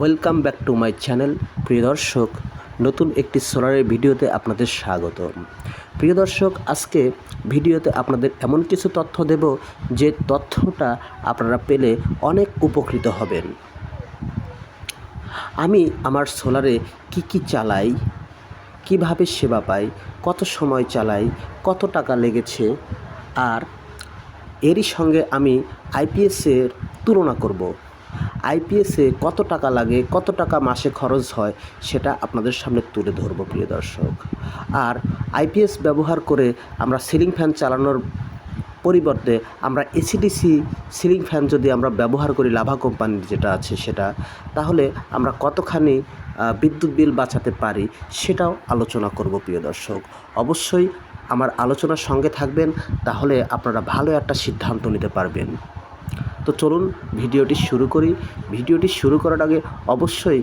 Welcome back to my channel প্রিয় দর্শক। নতুন একটি সোলারের ভিডিওতে আপনাদের স্বাগত প্রিয় দর্শক, আজকে ভিডিওতে আপনাদের এমন কিছু তথ্য দেব, যে তথ্যটা আপনারা পেলে অনেক উপকৃত হবেন। আমি আমার সোলারে কি কি চালাই, কীভাবে সেবা পাই, কত সময় চালাই, কত টাকা লেগেছে, আর এরই সঙ্গে আমি আইপিএসের তুলনা করব। আইপিএসে কত টাকা লাগে, কত টাকা মাসে খরচ হয়, সেটা আপনাদের সামনে তুলে ধরবো, প্রিয় দর্শক। আর আইপিএস ব্যবহার করে আমরা সিলিং ফ্যান চালানোর পরিবর্তে আমরা এসিডিসি সিলিং ফ্যান যদি আমরা ব্যবহার করি, লাভা কোম্পানির যেটা আছে সেটা, তাহলে আমরা কতখানি বিদ্যুৎ বিল বাঁচাতে পারি, সেটাও আলোচনা করব, প্রিয় দর্শক। অবশ্যই আমার আলোচনার সঙ্গে থাকবেন, তাহলে আপনারা ভালো একটা সিদ্ধান্ত নিতে পারবেন। তো চলুন ভিডিওটি শুরু করি। ভিডিওটি শুরু করার আগে অবশ্যই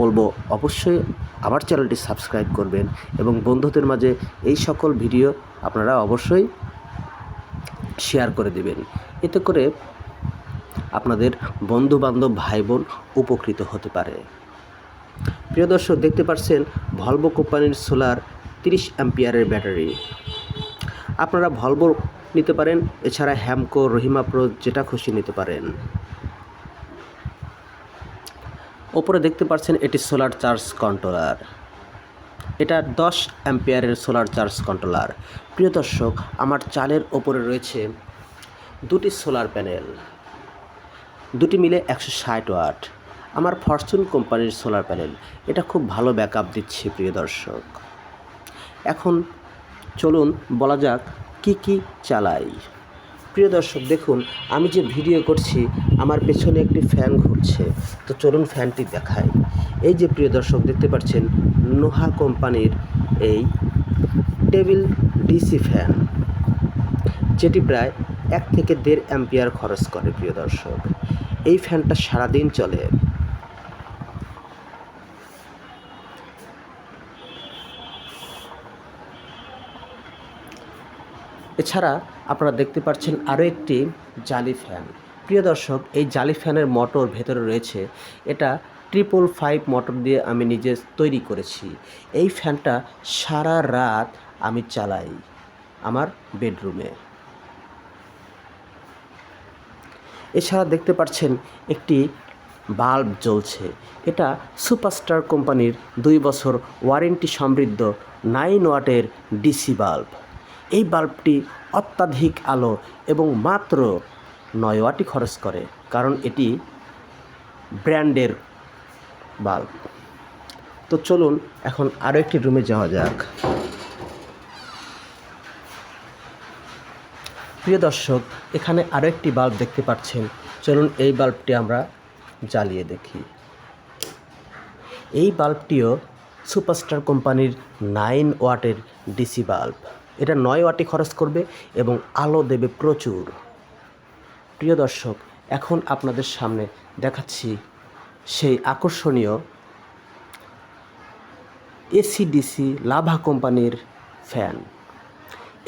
বলব, অবশ্যই আমার চ্যানেলটি সাবস্ক্রাইব করবেন এবং বন্ধুদের মাঝে এই সকল ভিডিও আপনারা অবশ্যই শেয়ার করে দেবেন। এতে করে আপনাদের বন্ধু বান্ধব ভাই বোন উপকৃত হতে পারে। প্রিয় দর্শক, দেখতে পাচ্ছেন ভলভো কোম্পানির সোলার তিরিশ অ্যাম্পিয়ারের ব্যাটারি। আপনারা ভলভো নিতে পারেন। এছাড়া হ্যামকো, রহিমা প্রো যেটা খুশি নিতে পারেন। ওপরে দেখতে পাচ্ছেন এটি সোলার চার্জ কন্ট্রোলার। এটা দশ অ্যাম্পিয়ারের সোলার চার্জ কন্ট্রোলার। প্রিয় দর্শক, আমার চালের ওপরে রয়েছে দুটি সোলার প্যানেল। দুটি মিলে একশো ষাট ওয়াট। আমার ফরচুন কোম্পানির সোলার প্যানেল। এটা খুব ভালো ব্যাকআপ দিচ্ছে, প্রিয় দর্শক। এখন চলুন, বলা যাক কি কি চালাই? প্রিয় দর্শক, দেখুন, আমি যে ভিডিও করছি, আমার পেছনে একটি ফ্যান ঘুরছে। তো চলুন ফ্যানটি দেখাই। এই যে প্রিয় দর্শক, দেখতে পাচ্ছেন, নোহা কোম্পানির এই টেবিল ডিসি ফ্যান, যেটি প্রায় এক থেকে দেড় অ্যাম্পিয়ার খরচ করে, প্রিয় দর্শক। এই ফ্যানটা সারাদিন চলে। এছাড়া আপনারা দেখতে পাচ্ছেন আরও একটি জালি ফ্যান। প্রিয় দর্শক, এই জালি ফ্যানের মোটর ভেতরে রয়েছে। এটা ট্রিপল ফাইভ মোটর দিয়ে আমি নিজে তৈরি করেছি। এই ফ্যানটা সারা রাত আমি চালাই আমার বেডরুমে। এছাড়া দেখতে পাচ্ছেন একটি বাল্ব জ্বলছে। এটা সুপারস্টার কোম্পানির দুই বছর ওয়ারেন্টি সমৃদ্ধ নাইন ওয়াটের ডিসি বাল্ব। এই বাল্বটি অত্যাধিক আলো এবং মাত্র নয় ওয়াটি খরচ করে, কারণ এটি ব্র্যান্ডের বাল্ব। তো চলুন, এখন আরও একটি রুমে যাওয়া যাক। প্রিয় দর্শক, এখানে আরও একটি বাল্ব দেখতে পাচ্ছেন। চলুন, এই বাল্বটি আমরা জ্বালিয়ে দেখি। এই বাল্বটিও সুপারস্টার কোম্পানির নাইন ওয়াটের ডিসি বাল্ব। এটা নয় ওয়াটে খরচ করবে এবং আলো দেবে প্রচুর। প্রিয় দর্শক, এখন আপনাদের সামনে দেখাচ্ছি সেই আকর্ষণীয় এসিডিসি লাভা কোম্পানির ফ্যান।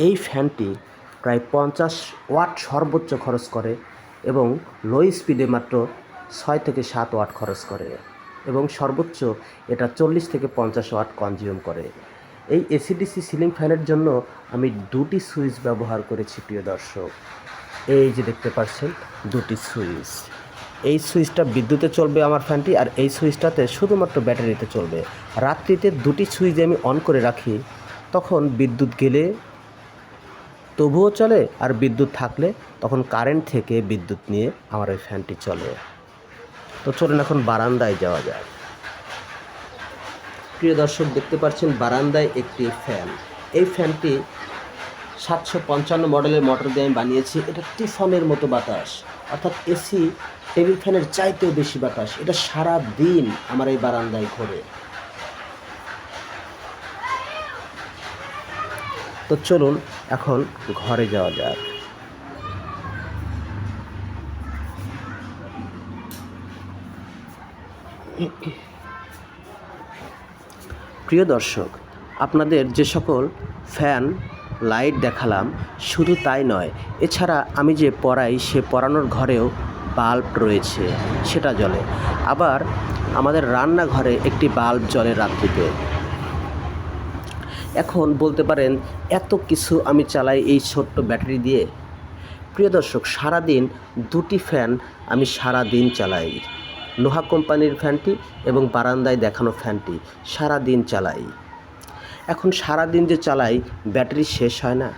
এই ফ্যানটি প্রায় পঞ্চাশ ওয়াট সর্বোচ্চ খরচ করে এবং লো স্পিডে মাত্র ছয় থেকে সাত ওয়াট খরচ করে এবং সর্বোচ্চ এটা চল্লিশ থেকে পঞ্চাশ ওয়াট কনজিউম করে। এই এসিডিসি সিলিং ফ্যানের জন্য আমি দুটি সুইচ ব্যবহার করেছি, প্রিয় দর্শক। এই যে দেখতে পাচ্ছেন, দুটি সুইচ। এই সুইচটা বিদ্যুতে চলবে আমার ফ্যানটি, আর এই সুইচটাতে শুধুমাত্র ব্যাটারিতে চলবে। রাত্রিতে দুটি সুইচ আমি অন করে রাখি, তখন বিদ্যুৎ গেলে, তবুও চলে, আর বিদ্যুৎ থাকলে তখন কারেন্ট থেকে বিদ্যুৎ নিয়ে আমার ওই ফ্যানটি চলে। তো চলুন এখন বারান্দায় যাওয়া যায় প্রিয় দর্শক, দেখতে পাচ্ছেন বারান্দায় একটি ফ্যান এই ফ্যানটি সাতশো পঞ্চান্ন মডেলের মোটর দিয়ে আমি বানিয়েছি। এটা টিফনের মতো বাতাস, অর্থাৎ এসি টেবিল ফ্যানের চাইতেও বেশি বাতাস। এটা সারা দিন আমার এই বারান্দায় ঘোরে। তো চলুন এখন ঘরে যাওয়া যাক। প্রিয় দর্শক, আপনাদের যে সকল ফ্যান, লাইট দেখালাম, শুধু তাই নয়, এছাড়া আমি যে পড়াই সে পড়ানোর ঘরেও বাল্ব রয়েছে, সেটা জ্বলে আবার আমাদের রান্নাঘরে একটি বাল্ব জ্বলে রাত্রিতে। এখন বলতে পারেন, এত কিছু আমি চালাই এই ছোট্ট ব্যাটারি দিয়ে। প্রিয় দর্শক, সারাদিন দুটি ফ্যান আমি সারা দিন চালাই। লোহা কোম্পানির ফ্যানটি এবং বারান্দায় দেখানো ফ্যানটি সারা দিন চালাই। এখন সারা দিন যে চালাই, ব্যাটারি শেষ হয় না।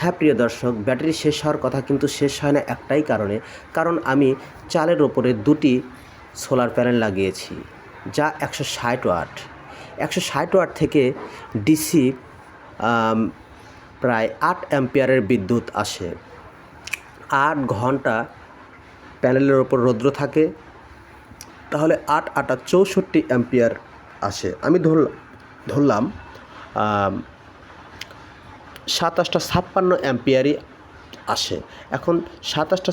হ্যাঁ প্রিয় দর্শক, ব্যাটারি শেষ হওয়ার কথা কিন্তু শেষ হয় না একটাই কারণে, কারণ আমি চালের ওপরে দুটি সোলার প্যানেল লাগিয়েছি, যা একশো ষাট ওয়াট। একশো ষাট ওয়াট থেকে ডিসি প্রায় আট অ্যাম্পিয়ারের বিদ্যুৎ আসে। আট ঘণ্টা প্যানেলের ওপর রৌদ্র থাকে, তাহলে আট আটা চৌষট্টি অ্যাম্পিয়ার আসে। আমি ধরলাম ধরলাম সাতাশটা ছাপ্পান্ন অ্যাম্পিয়ারই আসে। এখন সাতাশটা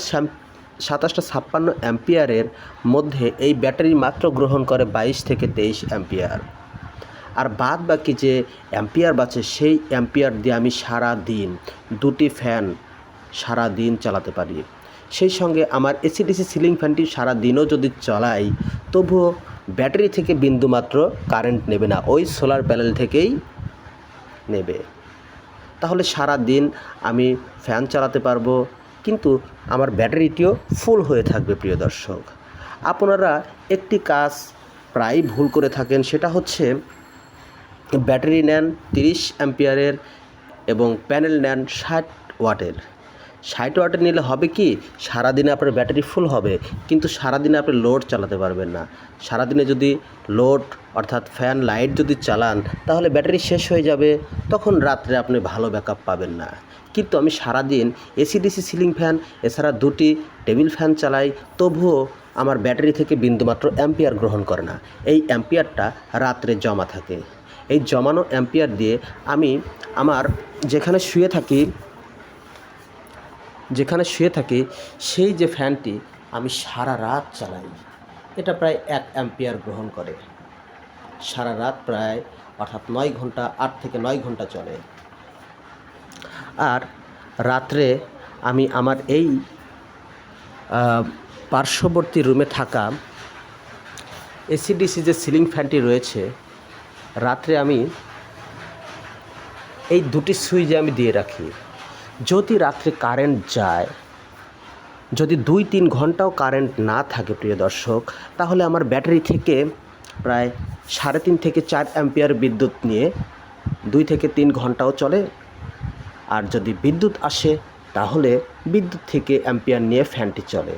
সাতাশটা ছাপ্পান্ন অ্যাম্পিয়ারের মধ্যে এই ব্যাটারি মাত্র গ্রহণ করে বাইশ থেকে তেইশ অ্যাম্পিয়ার। আর বাদ বাকি যে অ্যাম্পিয়ার বাঁচে, সেই অ্যাম্পিয়ার দিয়ে আমি সারা দিন দুটি ফ্যান সারা দিন চালাতে পারি। সেই সঙ্গে আমার এসিডিসি সিলিং ফ্যানটি সারা দিনও যদি চালাই, তবুও ব্যাটারি থেকে বিন্দুমাত্র কারেন্ট নেবে না, ওই সোলার প্যানেল থেকেই নেবে। তাহলে সারা দিন আমি ফ্যান চালাতে পারব, কিন্তু আমার ব্যাটারিটিও ফুল হয়ে থাকবে, প্রিয় দর্শক। আপনারা একটি কাজ প্রায় ভুল করে থাকেন, সেটা হচ্ছে ব্যাটারি নেন তিরিশ অ্যাম্পিয়ারের এবং প্যানেল নেন ষাট ওয়াটের। ষাট ওয়াটের নিলে হবে কি, সারাদিনে আপনার ব্যাটারি ফুল হবে, কিন্তু সারাদিনে আপনি লোড চালাতে পারবেন না। সারাদিনে যদি লোড, অর্থাৎ ফ্যান, লাইট যদি চালান, তাহলে ব্যাটারি শেষ হয়ে যাবে, তখন রাত্রে আপনি ভালো ব্যাকআপ পাবেন না। কিন্তু আমি সারাদিন এসিডিসি সিলিং ফ্যান, এছাড়া দুটি টেবিল ফ্যান চালাই, তবুও আমার ব্যাটারি থেকে বিন্দুমাত্র অ্যাম্পিয়ার গ্রহণ করে না। এই অ্যাম্পিয়ারটা রাত্রে জমা থাকে। এই জমানো অ্যাম্পিয়ার দিয়ে আমি আমার যেখানে শুয়ে থাকি যেখানে শুয়ে থাকি, সেই যে ফ্যানটি আমি সারা রাত চালাই। এটা প্রায় এক অ্যাম্পিয়ার গ্রহণ করে। সারা রাত প্রায় অর্থাৎ নয় ঘণ্টা, আট থেকে নয় ঘণ্টা চলে। আর রাত্রে আমি আমার এই পার্শ্ববর্তী রুমে থাকা এসিডিসি যে সিলিং ফ্যানটি রয়েছে, রাত্রে আমি এই দুটি সুইচে আমি দিয়ে রাখি। যদি রাত্রে কারেন্ট যায়, যদি দুই তিন ঘন্টাও কারেন্ট না থাকে প্রিয় দর্শক, তাহলে আমার ব্যাটারি থেকে প্রায় সাড়ে তিন থেকে চার অ্যাম্পিয়ার বিদ্যুৎ নিয়ে দুই থেকে তিন ঘন্টাও চলে। আর যদি বিদ্যুৎ আসে, তাহলে বিদ্যুৎ থেকে অ্যাম্পিয়ার নিয়ে ফ্যানটি চলে।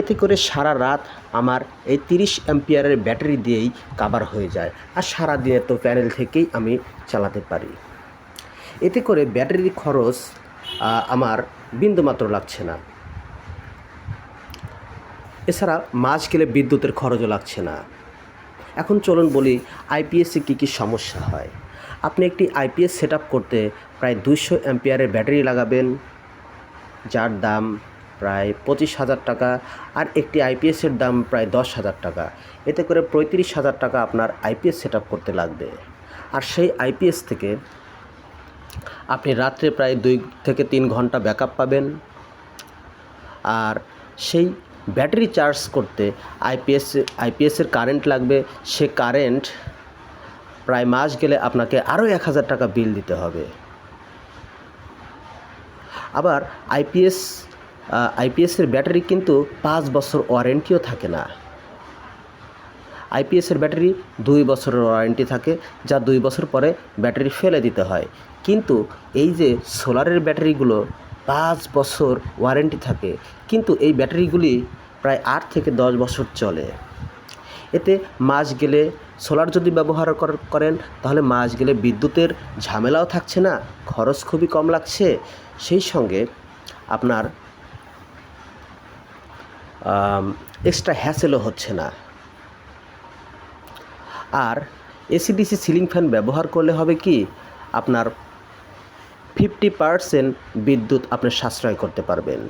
এতে করে সারা রাত আমার এই তিরিশ অ্যাম্পিয়ারের ব্যাটারি দিয়েই কাবার হয়ে যায়, আর সারা দিনে তো প্যানেল থেকেই আমি চালাতে পারি। এতে করে ব্যাটারির খরচ আমার বিন্দুমাত্র লাগছে না। এছাড়া মাস গেলে বিদ্যুতের খরচও লাগছে না। এখন চলুন বলি, আইপিএসে কী কী সমস্যা হয়? আপনি একটি আইপিএস সেট করতে প্রায় দুইশো অ্যাম্পিয়ারের ব্যাটারি লাগাবেন, যার দাম প্রায় পঁচিশ হাজার টাকা, আর একটি আইপিএসের দাম প্রায় দশ হাজার টাকা। এতে করে পঁয়ত্রিশ হাজার টাকা আপনার আইপিএস সেট করতে লাগবে। আর সেই আইপিএস থেকে আপনি রাত্রে প্রায় দুই থেকে তিন ঘণ্টা ব্যাকআপ পাবেন। আর সেই ব্যাটারি চার্জ করতে আইপিএস, আইপিএসের কারেন্ট লাগবে। সে কারেন্ট প্রায় মাস গেলে আপনাকে আরও এক হাজার টাকা বিল দিতে হবে। আবার আইপিএস আইপিএসের ব্যাটারি কিন্তু পাঁচ বছর ওয়ারেন্টিও থাকে না। আইপিএসের ব্যাটারি দুই বছরের ওয়ারেন্টি থাকে, যা দুই বছর পরে ব্যাটারি ফেলে দিতে হয়। কিন্তু এই যে সোলারের ব্যাটারিগুলো পাঁচ বছর ওয়ারেন্টি থাকে, কিন্তু এই ব্যাটারিগুলি প্রায় আট থেকে দশ বছর চলে। এতে মাস গেলে সোলার যদি ব্যবহার কর- করেন, তাহলে মাস গেলে বিদ্যুতের ঝামেলাও থাকছে না, খরচ খুবই কম লাগছে। সেই সঙ্গে আপনার এক্সট্রা হ্যাসেলও হচ্ছে না। আর এসিডিসি সিলিং ফ্যান ব্যবহার করলে হবে কি? আপনার ফিফটি পারসেন্ট বিদ্যুৎ আপনি সাশ্রয় করতে পারবেন।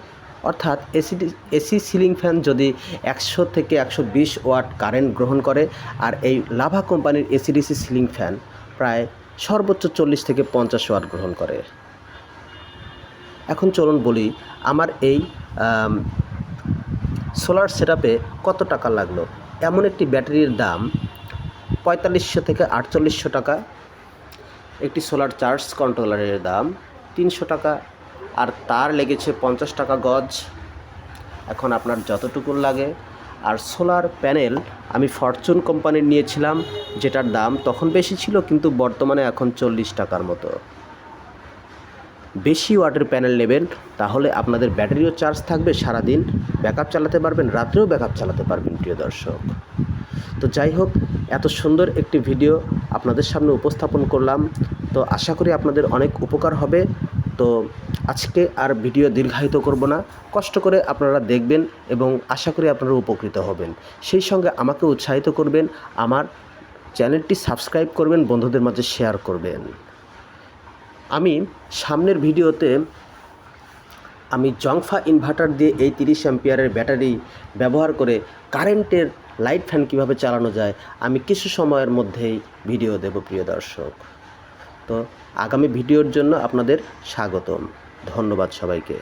অর্থাৎ এসি এসি সিলিং ফ্যান যদি একশো থেকে একশো বিশ ওয়াট কারেন্ট গ্রহণ করে, আর এই লাভা কোম্পানির এসিডিসি সিলিং ফ্যান প্রায় সর্বোচ্চ চল্লিশ থেকে পঞ্চাশ ওয়াট গ্রহণ করে। এখন চলুন বলি আমার এই সোলার সেটআপে কত টাকা লাগল। এমন একটি ব্যাটারির দাম পঁয়তাল্লিশশো থেকে আটচল্লিশশো টাকা। একটি সোলার চার্জ কন্ট্রোলারের দাম তিনশো টাকা। আর তার লেগেছে পঞ্চাশ টাকা গজ। এখন আপনার যতটুকু লাগে। আর সোলার প্যানেল আমি ফরচুন কোম্পানির নিয়েছিলাম, যেটার দাম তখন বেশি ছিল, কিন্তু বর্তমানে এখন চল্লিশ টাকার মতো। বেশি ওয়াটের প্যানেল নেবেন, তাহলে আপনাদের ব্যাটারিও চার্জ থাকবে সারাদিন। ব্যাকআপ চালাতে পারবেন, রাত্রেও ব্যাকআপ চালাতে পারবেন, প্রিয় দর্শক। তো যাই হোক, এত সুন্দর একটি ভিডিও আপনাদের সামনে উপস্থাপন করলাম। তো আশা করি আপনাদের অনেক উপকার হবে। তো আজকে আর ভিডিও দীর্ঘায়িত করব না। কষ্ট করে আপনারা দেখবেন এবং আশা করি আপনারা উপকৃত হবেন। সেই সঙ্গে আমাকে উৎসাহিত করবেন, আমার চ্যানেলটি সাবস্ক্রাইব করবেন, বন্ধুদের মাঝে শেয়ার করবেন। আমি সামনের ভিডিওতে আমি জংফা ইনভার্টার দিয়ে এই তিরিশ অ্যাম্পিয়ারের ব্যাটারি ব্যবহার করে কারেন্টের লাইট ফ্যান কীভাবে চালানো যায়, আমি কিছু সময়ের মধ্যেই ভিডিও দেব, প্রিয় দর্শক। তো আগামী ভিডিওর জন্য আপনাদের স্বাগতম। ধন্যবাদ সবাইকে।